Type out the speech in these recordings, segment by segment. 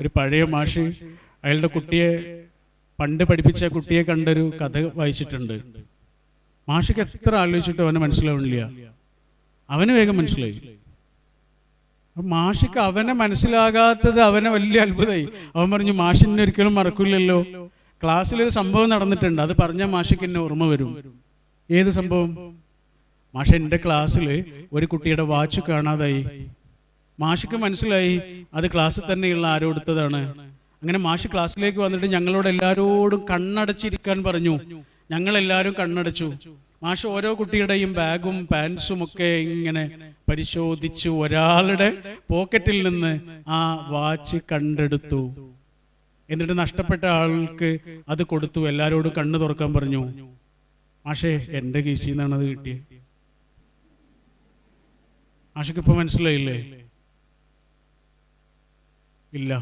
ഒരു പഴയ മാഷി അയാളുടെ കുട്ടിയെ പണ്ട് പഠിപ്പിച്ച കുട്ടിയെ കണ്ടൊരു കഥ വായിച്ചിട്ടുണ്ട്. മാഷിക്ക് എത്ര ആലോചിച്ചിട്ടും അവനെ മനസ്സിലാവണില്ല അവന് വേഗം മനസ്സിലായി. മാഷിക്ക് അവനെ മനസ്സിലാകാത്തത് അവനെ വലിയ അത്ഭുതമായി. അവൻ പറഞ്ഞു മാഷിനെ ഒരിക്കലും മറക്കില്ലല്ലോ. ക്ലാസ്സിലൊരു സംഭവം നടന്നിട്ടുണ്ട്. അത് പറഞ്ഞാൽ മാഷിക്ക് എന്നെ ഓർമ്മ വരും. ഏത് സംഭവം? മാഷ എന്റെ ക്ലാസ്സിൽ ഒരു കുട്ടിയുടെ വാച്ച് കാണാതായി. മാഷിക്ക് മനസ്സിലായി അത് ക്ലാസ്സിൽ തന്നെയുള്ള ആരോ എടുത്തതാണ്. അങ്ങനെ മാഷ് ക്ലാസ്സിലേക്ക് വന്നിട്ട് ഞങ്ങളോട് എല്ലാവരോടും കണ്ണടച്ചിരിക്കാൻ പറഞ്ഞു. ഞങ്ങൾ എല്ലാവരും കണ്ണടച്ചു. മാഷ് ഓരോ കുട്ടിയുടെയും ബാഗും പാൻസും ഒക്കെ ഇങ്ങനെ പരിശോധിച്ചു ഒരാളുടെ പോക്കറ്റിൽ നിന്ന് ആ വാച്ച് കണ്ടെടുത്തു. എന്നിട്ട് നഷ്ടപ്പെട്ട ആൾക്ക് അത് കൊടുത്തു. എല്ലാരോടും കണ്ണു തുറക്കാൻ പറഞ്ഞു. മാഷേ എന്റെ കീശിന്നാണ് അത് കിട്ടിയത് മാഷക്കിപ്പോ മനസ്സിലായില്ലേ? ഇല്ല.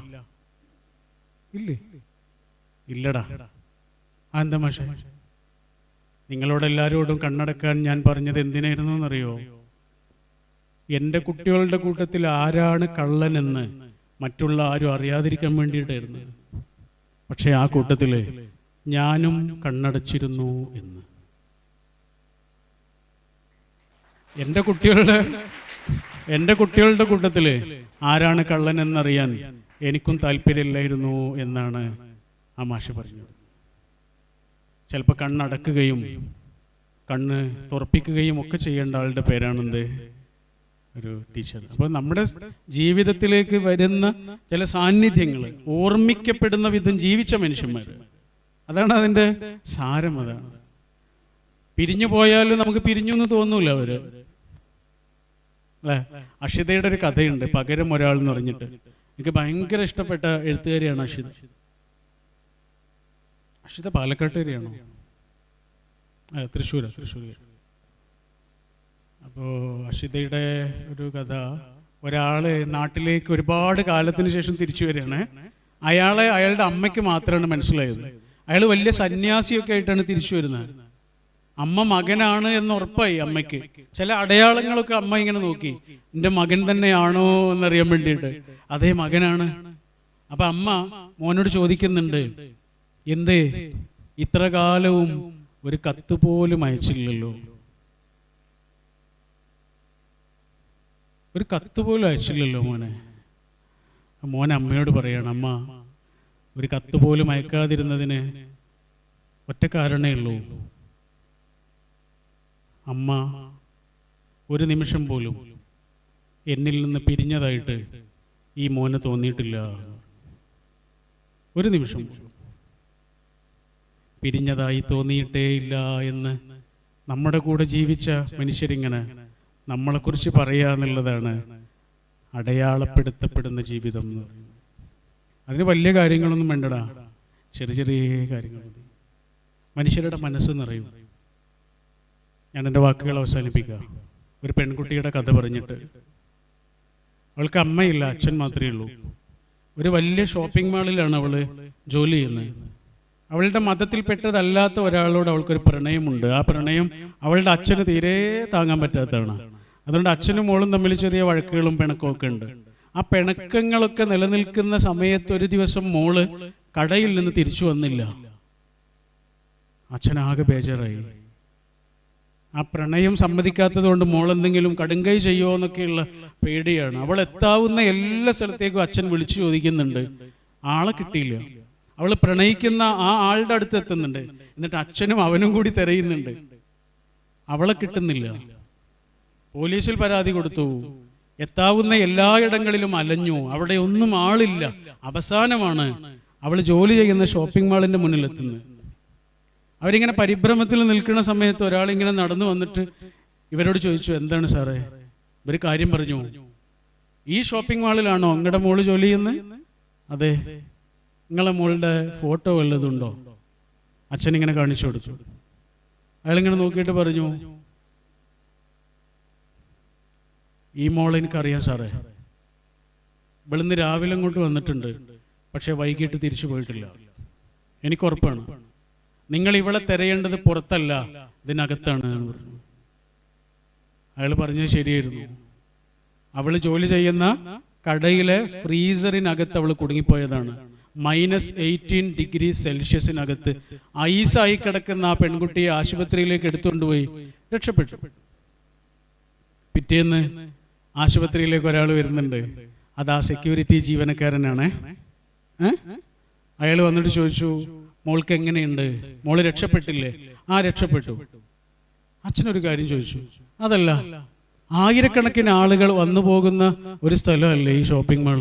ഇല്ലേ? ഇല്ലടാ. എന്താ മാഷേ? നിങ്ങളോട് എല്ലാവരോടും കണ്ണടക്കാൻ ഞാൻ പറഞ്ഞത് എന്തിനായിരുന്നു എന്നറിയോ എന്റെ കുട്ടികളുടെ കൂട്ടത്തിൽ ആരാണ് കള്ളനെന്ന് മറ്റുള്ള ആരും അറിയാതിരിക്കാൻ വേണ്ടിയിട്ടായിരുന്നു. പക്ഷെ ആ കൂട്ടത്തിൽ ഞാനും കണ്ണടച്ചിരുന്നു എന്ന്. എന്റെ കുട്ടികളുടെ എന്റെ കുട്ടികളുടെ കൂട്ടത്തിൽ ആരാണ് കള്ളൻ എന്നറിയാൻ എനിക്കും താല്പര്യമില്ലായിരുന്നു എന്നാണ് ആ മാഷ പറഞ്ഞത്. ചിലപ്പോൾ കണ്ണടക്കുകയും കണ്ണ് തുറപ്പിക്കുകയും ഒക്കെ ചെയ്യേണ്ട ആളുടെ പേരാണെന്ത്? ഒരു ടീച്ചർ. അപ്പോൾ നമ്മുടെ ജീവിതത്തിലേക്ക് വരുന്ന ചില സാന്നിധ്യങ്ങൾ ഓർമ്മിക്കപ്പെടുന്ന വിധം ജീവിച്ച മനുഷ്യന്മാർ അതാണ് അതിന്റെ സാരം അതാണ് പിരിഞ്ഞു പോയാലും നമുക്ക് പിരിഞ്ഞു എന്ന് തോന്നൂല അവർ. അല്ലേ? അക്ഷിതയുടെ ഒരു കഥയുണ്ട് പകരം ഒരാൾ എന്ന് പറഞ്ഞിട്ട്. എനിക്ക് ഭയങ്കര ഇഷ്ടപ്പെട്ട എഴുത്തുകാരിയാണ് അഷിത. അഷിത പാലക്കാട്ടുകാരിയാണോ അതെ തൃശ്ശൂർ തൃശ്ശൂർ അപ്പോൾ അഷിതയുടെ ഒരു കഥ ഒരാൾ നാട്ടിലേക്ക് ഒരുപാട് കാലത്തിന് ശേഷം തിരിച്ചു വരികയാണ്. അയാളെ അയാളുടെ അമ്മയ്ക്ക് മാത്രമാണ് മനസ്സിലായത്. അയാൾ വലിയ സന്യാസിയൊക്കെ ആയിട്ടാണ് തിരിച്ചു വരുന്നത്. അമ്മ മകനാണ് എന്ന് ഉറപ്പായി അമ്മയ്ക്ക്. ചില അടയാളങ്ങളൊക്കെ അമ്മ ഇങ്ങനെ നോക്കി. എന്റെ മകൻ തന്നെയാണോ എന്നറിയാൻ വേണ്ടിയിട്ട്. അതേ മകനാണ്. അപ്പൊ അമ്മ മോനോട് ചോദിക്കുന്നുണ്ട്. എന്തേ? ഇത്ര കാലവും ഒരു കത്ത് പോലും അയച്ചില്ലല്ലോ. ഒരു കത്ത് പോലും അയച്ചില്ലല്ലോ മോനെ. മോൻ അമ്മയോട് പറയണം അമ്മ ഒരു കത്ത് പോലും അയക്കാതിരുന്നതിന് ഒറ്റ കാരണേ ഉള്ളൂ. അമ്മ ഒരു നിമിഷം പോലും എന്നിൽ നിന്ന് പിരിഞ്ഞതായിട്ട് ഈ മോന് തോന്നിയിട്ടില്ല. ഒരു നിമിഷം പിരിഞ്ഞതായി തോന്നിയിട്ടേ ഇല്ല എന്ന് നമ്മുടെ കൂടെ ജീവിച്ച മനുഷ്യരിങ്ങനെ നമ്മളെക്കുറിച്ച് പറയാന്നുള്ളതാണ് അടയാളപ്പെടുത്തപ്പെടുന്ന ജീവിതം എന്ന് അതിന് വലിയ കാര്യങ്ങളൊന്നും വേണ്ടടാ. ചെറിയ ചെറിയ കാര്യങ്ങൾ മനുഷ്യരുടെ മനസ്സ് നിറയും. ഞാൻ എന്റെ വാക്കുകൾ അവസാനിപ്പിക്കുക. ഒരു പെൺകുട്ടിയുടെ കഥ പറഞ്ഞിട്ട്. അവൾക്ക് അമ്മയില്ല അച്ഛൻ മാത്രമേ ഉള്ളൂ. ഒരു വലിയ ഷോപ്പിംഗ് മാളിലാണ് അവൾ ജോലി ചെയ്യുന്നത്. അവളുടെ മതത്തിൽപ്പെട്ടതല്ലാത്ത ഒരാളോട് അവൾക്കൊരു പ്രണയമുണ്ട്. ആ പ്രണയം അവളുടെ അച്ഛന് തീരെ താങ്ങാൻ പറ്റാത്തതാണ്. അതുകൊണ്ട് അച്ഛനും മോളും തമ്മിൽ ചെറിയ വഴക്കുകളും പിണക്കവും ഒക്കെ ഉണ്ട്. ആ പിണക്കങ്ങളൊക്കെ നിലനിൽക്കുന്ന സമയത്ത് ഒരു ദിവസം മോൾ കടയിൽ നിന്ന് തിരിച്ചു വന്നില്ല. അച്ഛനാകെ ബേജാറായി. ആ പ്രണയം സമ്മതിക്കാത്തത് കൊണ്ട് മോൾ എന്തെങ്കിലും കടുങ്കൈ ചെയ്യുമോ എന്നൊക്കെയുള്ള പേടിയാണ്. അവൾ എത്താവുന്ന എല്ലാ സ്ഥലത്തേക്കും അച്ഛൻ വിളിച്ചു ചോദിക്കുന്നുണ്ട്. ആളെ കിട്ടിയില്ല. അവൾ പ്രണയിക്കുന്ന ആ ആളുടെ അടുത്ത് എത്തുന്നുണ്ട്. എന്നിട്ട് അച്ഛനും അവനും കൂടി തിരയുന്നുണ്ട്. അവളെ കിട്ടുന്നില്ല. പോലീസിൽ പരാതി കൊടുത്തു. എത്താവുന്ന എല്ലായിടങ്ങളിലും അലഞ്ഞു. അവിടെ ഒന്നും ആളില്ല. അവസാനമാണ് അവൾ ജോലി ചെയ്യുന്ന ഷോപ്പിംഗ് മാളിന്റെ മുന്നിൽ എത്തുന്നത് അവരിങ്ങനെ പരിഭ്രമത്തിൽ നിൽക്കുന്ന സമയത്ത് ഒരാളിങ്ങനെ നടന്നു വന്നിട്ട് ഇവരോട് ചോദിച്ചു എന്താണ് സാറേ? ഇവർ കാര്യം പറഞ്ഞു. ഈ ഷോപ്പിംഗ് മാളിലാണോ നിങ്ങളുടെ മോൾ ജോലി ചെയ്യുന്നത് അതെ. നിങ്ങളെ മോളുടെ ഫോട്ടോ വല്ലതുണ്ടോ? അച്ഛൻ ഇങ്ങനെ കാണിച്ചു കൊടുത്തു. അയാളിങ്ങനെ നോക്കിയിട്ട് പറഞ്ഞു ഈ മോളെ എനിക്കറിയാം സാറേ. ഇവിടുന്ന് രാവിലെ അങ്ങോട്ട് വന്നിട്ടുണ്ട്. പക്ഷെ വൈകിട്ട് തിരിച്ചു പോയിട്ടില്ല. എനിക്ക് ഉറപ്പാണ് നിങ്ങൾ ഇവളെ തിരയേണ്ടത് പുറത്തല്ല ഇതിനകത്താണ് പറഞ്ഞു. അയാൾ പറഞ്ഞത് ശരിയായിരുന്നു. അവൾ ജോലി ചെയ്യുന്ന കടയിലെ ഫ്രീസറിനകത്ത് അവൾ കുടുങ്ങിപ്പോയതാണ്. മൈനസ് എയ്റ്റീൻ ഡിഗ്രി സെൽഷ്യസിനകത്ത് ഐസായി കിടക്കുന്ന ആ പെൺകുട്ടിയെ ആശുപത്രിയിലേക്ക് എടുത്തുകൊണ്ടുപോയി രക്ഷപ്പെട്ടു. പിറ്റേന്ന് ആശുപത്രിയിലേക്ക് ഒരാൾ വരുന്നുണ്ട്. അത് ആ സെക്യൂരിറ്റി ജീവനക്കാരനാണ്. അയാൾ വന്നിട്ട് ചോദിച്ചു മോൾക്ക് എങ്ങനെയുണ്ട്? മോൾ രക്ഷപ്പെട്ടില്ലേ? ആ രക്ഷപ്പെട്ടു. അച്ഛനൊരു കാര്യം ചോദിച്ചു. അതല്ല ആയിരക്കണക്കിന് ആളുകൾ വന്നു പോകുന്ന ഒരു സ്ഥലമല്ലേ ഈ ഷോപ്പിംഗ് മാൾ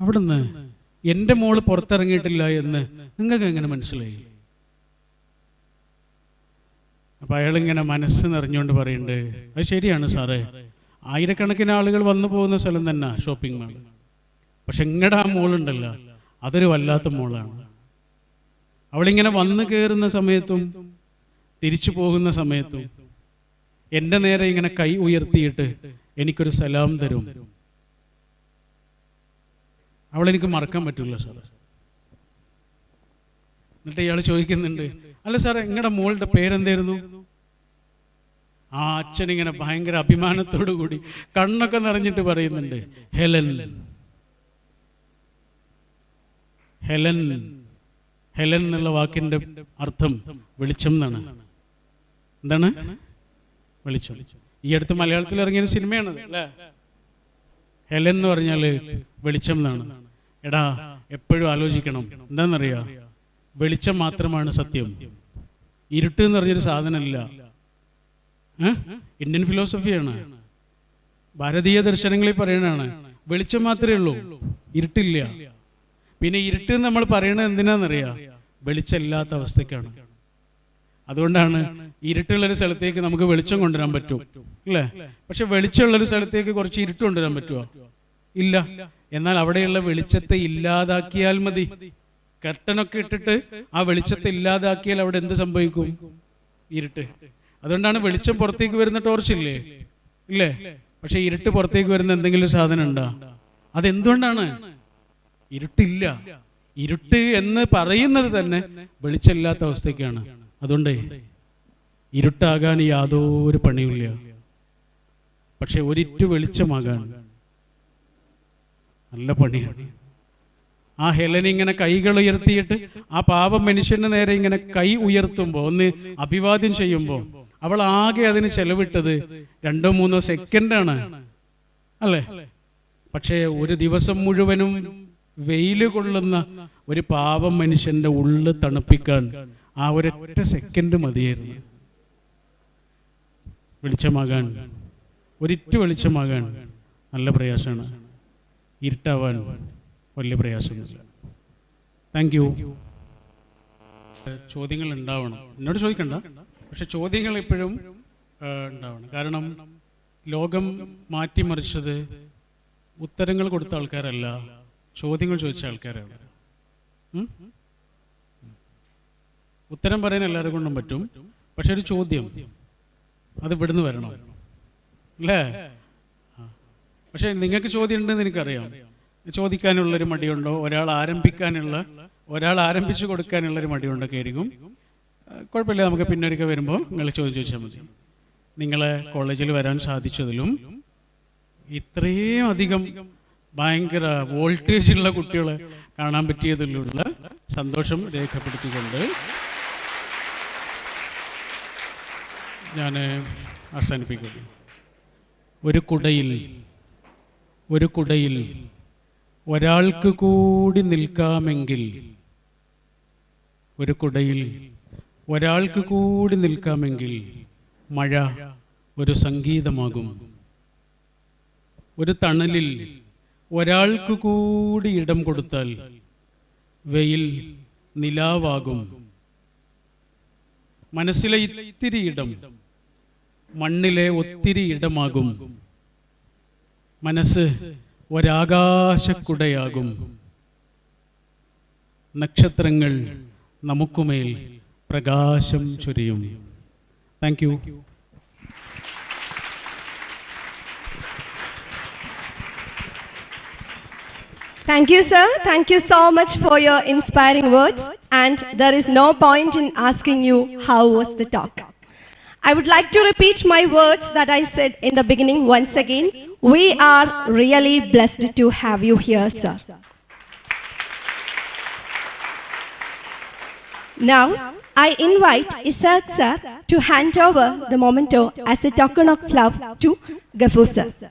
അവിടുന്ന് എന്റെ മോൾ പുറത്തിറങ്ങിയിട്ടില്ല എന്ന് നിങ്ങൾക്ക് എങ്ങനെ മനസ്സിലായി? അപ്പൊ അയാളിങ്ങനെ മനസ്സ് നിറഞ്ഞുകൊണ്ട് പറയുന്നുണ്ട് അത് ശരിയാണ് സാറേ. ആയിരക്കണക്കിന് ആളുകൾ വന്നു പോകുന്ന സ്ഥലം തന്നെ ഷോപ്പിംഗ് മാൾ പക്ഷെ ഇങ്ങടെ ആ മോളുണ്ടല്ലോ. അതൊരു വല്ലാത്ത മോളാണ്. അവളിങ്ങനെ വന്നു കയറുന്ന സമയത്തും തിരിച്ചു പോകുന്ന സമയത്തും എന്റെ നേരെ ഇങ്ങനെ കൈ ഉയർത്തിയിട്ട് എനിക്കൊരു സലാം തരും. അവളെനിക്ക് മറക്കാൻ പറ്റില്ല സാർ എന്നിട്ട് ഇയാൾ ചോദിക്കുന്നുണ്ട് അല്ല സാറേ നിങ്ങളുടെ മോളുടെ പേരെന്തായിരുന്നു? ആ അച്ഛൻ ഇങ്ങനെ ഭയങ്കര അഭിമാനത്തോടു കൂടി കണ്ണൊക്കെ നിറഞ്ഞിട്ട് പറയുന്നുണ്ട് ഹെലൻ. ഹെലൻ ഹെലൻ എന്നുള്ള വാക്കിന്റെ അർത്ഥം വെളിച്ചം എന്നാണ്. എന്താണ്? വെളിച്ചം. ഈ അടുത്ത് മലയാളത്തിൽ ഇറങ്ങിയൊരു സിനിമയാണ് ഹെലൻ എന്ന് പറഞ്ഞാൽ വെളിച്ചം എന്നാണ്. എടാ എപ്പോഴും ആലോചിക്കണം. എന്താണെന്നറിയാ? വെളിച്ചം മാത്രമാണ് സത്യം. ഇരുട്ട് എന്ന് പറഞ്ഞൊരു സാധനമല്ല? ഇന്ത്യൻ ഫിലോസഫിയാണ്. ഭാരതീയ ദർശനങ്ങളിൽ പറയണതാണ് വെളിച്ചം മാത്രമേ ഉള്ളൂ ഇരുട്ടില്ല. പിന്നെ ഇരുട്ട് നമ്മൾ പറയണത് എന്തിനാണെന്നറിയാം? വെളിച്ചമില്ലാത്ത അവസ്ഥയ്ക്കാണ്. അതുകൊണ്ടാണ് ഇരുട്ടുള്ളൊരു സ്ഥലത്തേക്ക് നമുക്ക് വെളിച്ചം കൊണ്ടുവരാൻ പറ്റും അല്ലേ? പക്ഷെ വെളിച്ചമുള്ളൊരു സ്ഥലത്തേക്ക് കുറച്ച് ഇരുട്ട് കൊണ്ടുവരാൻ പറ്റുമോ ഇല്ല. എന്നാൽ അവിടെയുള്ള വെളിച്ചത്തെ ഇല്ലാതാക്കിയാൽ മതി. കർട്ടനൊക്കെ ഇട്ടിട്ട് ആ വെളിച്ചത്തെ ഇല്ലാതാക്കിയാൽ അവിടെ എന്ത് സംഭവിക്കും? ഇരുട്ട്. അതുകൊണ്ടാണ് വെളിച്ചം പുറത്തേക്ക് വരുന്ന ടോർച്ച് ഇല്ലേ? ഇല്ലേ? പക്ഷെ ഇരുട്ട് പുറത്തേക്ക് വരുന്ന എന്തെങ്കിലും സാധനം ഉണ്ടോ? അതെന്തുകൊണ്ടാണ്? ഇരുട്ടില്ല. ഇരുട്ട് എന്ന് പറയുന്നത് തന്നെ വെളിച്ചമില്ലാത്ത അവസ്ഥയ്ക്കാണ്. അതുകൊണ്ട് ഇരുട്ടാകാൻ യാതൊരു പണിയുമില്ല. പക്ഷെ ഒരിറ്റു വെളിച്ചമാകാൻ നല്ല പണിയാണ്. ആ ഹെലൻ ഇങ്ങനെ കൈകൾ ഉയർത്തിയിട്ട് ആ പാവം മനുഷ്യന്റെ നേരെ ഇങ്ങനെ കൈ ഉയർത്തുമ്പോൾ ഒന്ന് അഭിവാദ്യം ചെയ്യുമ്പോൾ അവൾ ആകെ അതിന് ചെലവിട്ടത് രണ്ടോ മൂന്നോ സെക്കൻഡാണ് അല്ലേ? പക്ഷേ ഒരു ദിവസം മുഴുവനും വെയിൽ കൊള്ളുന്ന ഒരു പാവം മനുഷ്യന്റെ ഉള്ളു തണുപ്പിക്കാൻ ആ ഒരൊറ്റ സെക്കൻഡ് മതിയായിരുന്നു. വെളിച്ചമാകാൻ ഒരിറ്റു വെളിച്ചമാകാൻ നല്ല പ്രയാസമാണ്. ഇരുട്ടാവാൻ വലിയ പ്രയാസമില്ല താങ്ക് യു ചോദ്യങ്ങൾ ഉണ്ടാവണം. എന്നോട് ചോദിക്കണ്ട. പക്ഷെ ചോദ്യങ്ങൾ എപ്പോഴും ഉണ്ടാവണം. കാരണം ലോകം മാറ്റിമറിച്ചത് ഉത്തരങ്ങൾ കൊടുത്ത ആൾക്കാരല്ല. ചോദ്യങ്ങൾ ചോദിച്ച ആൾക്കാരാണ് ഉത്തരം പറയാൻ എല്ലാവരും കൊണ്ടും പറ്റും. പക്ഷെ ഒരു ചോദ്യം. അത് ഇവിടുന്ന് വരണം. അല്ലേ. പക്ഷെ നിങ്ങൾക്ക് ചോദ്യം ഉണ്ടെന്ന് എനിക്കറിയാം. ചോദിക്കാനുള്ളൊരു മടിയുണ്ടോ? ഒരാൾ ആരംഭിക്കാനുള്ള ഒരാൾ ആരംഭിച്ചു കൊടുക്കാനുള്ളൊരു മടിയുണ്ടൊക്കെ ആയിരിക്കും കുഴപ്പമില്ല. നമുക്ക് പിന്നൊരിക്കൽ വരുമ്പോൾ നിങ്ങൾ ചോദിച്ചു ചോദിച്ചാൽ മതി. നിങ്ങളെ കോളേജിൽ വരാൻ സാധിച്ചതിലും ഇത്രയും അധികം ഭയങ്കര വോൾട്ടേജ് ഉള്ള കുട്ടികളെ കാണാൻ പറ്റിയതിലുള്ള സന്തോഷം രേഖപ്പെടുത്തിക്കൊണ്ട് ഞാൻ അവസാനിപ്പിക്കുന്നു. ഒരു കുടയിൽ ഒരു കുടയിൽ ഒരാൾക്ക് കൂടി നിൽക്കാമെങ്കിൽ ഒരു കുടയിൽ ഒരാൾക്ക് കൂടി നിൽക്കാമെങ്കിൽ മഴ ഒരു സംഗീതമാകും. ഒരു തണലിൽ ഒരാൾക്ക് കൂടി ഇടം കൊടുത്താൽ വെയിൽ നിലാവാകും. മനസ്സിലെ ഇത്തിരി ഇടം മണ്ണിലെ ഒത്തിരി ഇടമാകും. മനസ്സ് ഒരാകാശക്കുടയാകും. നക്ഷത്രങ്ങൾ നമുക്കുമേൽ പ്രകാശം ചൊരിയും. Thank you. Thank you, sir. Thank you so much for your inspiring words. And there is no point in asking you how was the talk. I would like to repeat my words that I said in the beginning once again. We are really blessed to have you here, sir. Now, I invite Isaac sir to hand over the memento as a token of love to Gafu sir.